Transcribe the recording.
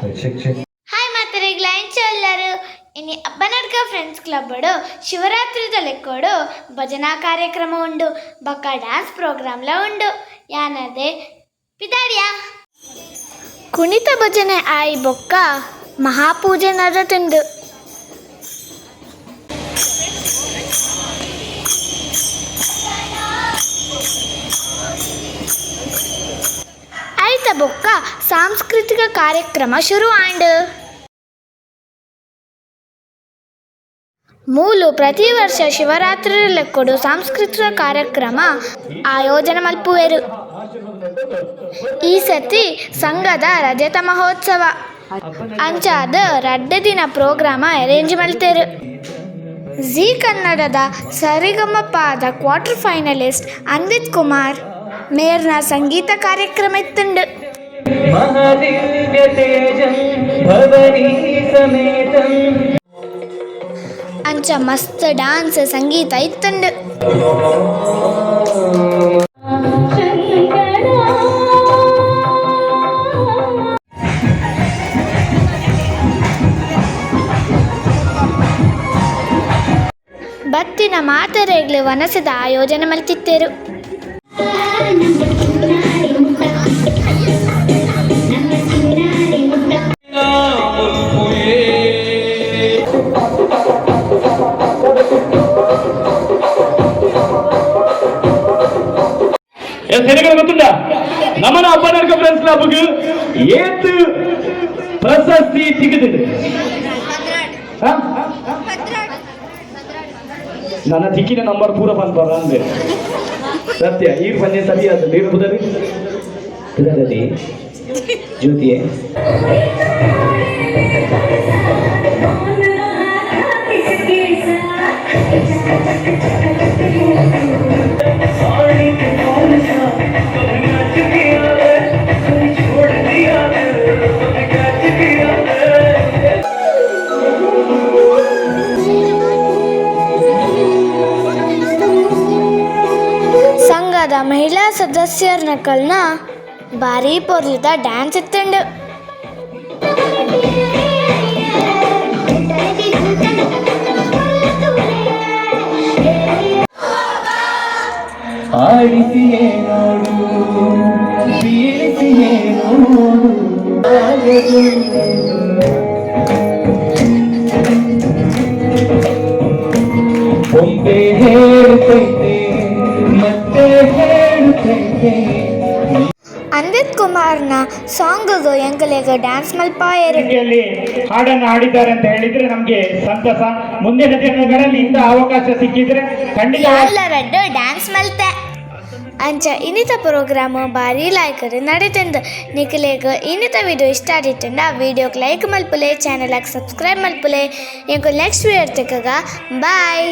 Hi ಮಾತರಿಗಳ ಹೆಂಚು ಎಲ್ಲರೂ. ಇನ್ನು ಅಬ್ಬನಡ್ಕ ಫ್ರೆಂಡ್ಸ್ ಕ್ಲಬ್ ಅಡು ಶಿವರಾತ್ರಿ ತಲೆಕೋಡು ಭಜನಾ ಕಾರ್ಯಕ್ರಮ ಉಂಡು, ಬಕ್ಕ ಡ್ಯಾನ್ಸ್ ಪ್ರೋಗ್ರಾಮ್ ಲ ಉಂಡು. ಯಾನದೆ? ಪಿತಾಡಿಯ ಕುಣಿತ ಭಜನೆ ಆಯಿ ಬೊಕ್ಕ ಮಹಾಪೂಜೆ ನದ ಐತ ಬೊಕ್ಕ ಸಾಂಸ್ಕೃತಿಕ ಕಾರ್ಯಕ್ರಮ ಶುರು ಆಂಡ್. ಮೂಲು ಪ್ರತಿ ವರ್ಷ ಶಿವರಾತ್ರಿ ಲೆಕ್ಕೊಡು ಸಾಂಸ್ಕೃತಿಕ ಕಾರ್ಯಕ್ರಮ ಆಯೋಜನೆ ಮಲ್ಪುವೆರು. ಈ ಸತಿ ಸಂಘದ ರಜತ ಮಹೋತ್ಸವ. ಅಂಚಾದ ರಡ್ಡೆ ದಿನ ಪ್ರೋಗ್ರಾಮ ಅರೇಂಜ್ ಮಾಡ್ತೇರು ಜಿ ಕನ್ನಡದ ಸರಿಗಮಪಾದ ಕ್ವಾರ್ಟರ್ ಫೈನಲಿಸ್ಟ್ ಅನ್ವಿತ್ ಕುಮಾರ್. ಮೇರ್ನ ಸಂಗೀತ ಕಾರ್ಯಕ್ರಮ ಇತ್ತುಂಡು. ಅಂಚ ಮಸ್ತ್ ಡಾನ್ಸ್ ಸಂಗೀತ ಇತ್ತುಂಡು. ಬತ್ತಿನ ಮಾತರೆಗ್ಲು ವನಸದ ಆಯೋಜನೆ ಮಲ್ತಿತ್ತೇರು ఎస్ గుర్తుందా నమన అప్పనర్క ఫ్రెండ్స్ క్లబ్కు ఏత్ ప్రశస్తి సిగుతుంది ನನ್ನ ತಿಕ್ಕಿನ ನಂಬರ್ ಪೂರ ಬಂದ್ಬಾರ ಅಂದ್ರೆ ಸತ್ಯ ಈಗ ಬಂದೆ ಸರಿಯಾದ ನೀರು ಬುದರಿ ಬುಧದಲ್ಲಿ ಜ್ಯೋತಿಯೇ ಸಂಘದ ಮಹಿಳಾ ಸದಸ್ಯರ ನಕಲ್ನ ಭಾರಿ ಪೊರ್ಲಿದ ಡ್ಯಾನ್ಸ್ ಇತ್ತುಂಡು ಆಡಿಸಿಯೇ ನೋಡು ಬೀಳಿಸಿಯೇ ನೋಡು ಆಗದು. ಒಮ್ಮೆ ಹೇಳುತ್ತೈತೆ ಮತ್ತೆ ಹೇಳುತ್ತೈತೆ ಅನ್ವಿತ್ ಕುಮಾರ್ನ ಸಾಂಗ್ಗೂ ಎಂಕಲೆಗ ಡ್ಯಾನ್ಸ್ ಮಲ್ಪ ವೇದಿಕೆಯಲ್ಲಿ ಹಾಡನ್ನು ಆಡಿದ್ದಾರೆ ಅಂತ ಹೇಳಿದ್ರೆ ನಮಗೆ ಸಂತಸ. ಮುಂದಿನ ದಿನಗಳಲ್ಲಿ ಇಂಥ ಅವಕಾಶ ಸಿಕ್ಕಿದ್ರೆ ಖಂಡಿತ ಎಲ್ಲರಡ್ಡು ಡ್ಯಾನ್ಸ್ ಮಲ್ತೆ ಅಂಚ ಇನ್ನಿತ ಪ್ರೋಗ್ರಾಮ್ ಭಾರಿ ಲಾಯ್ಕರು ನಡೀತಂದು ನಿಖಿಲೇಗ ಇನ್ನಿತ ವಿಡಿಯೋ ಇಷ್ಟ ಆಡಿತ್ತಂಡ ವಿಡಿಯೋಗೆ ಲೈಕ್ ಮಲ್ಪುಲೆ ಚಾನಲಾಗ ಸಬ್ಸ್ಕ್ರೈಬ್ ಮಲ್ಪುಲೆ. ಎಂಕು ನೆಕ್ಸ್ಟ್ ವಿಡಿಯೋ ತೆಕ್ಕಗ ಬಾಯ್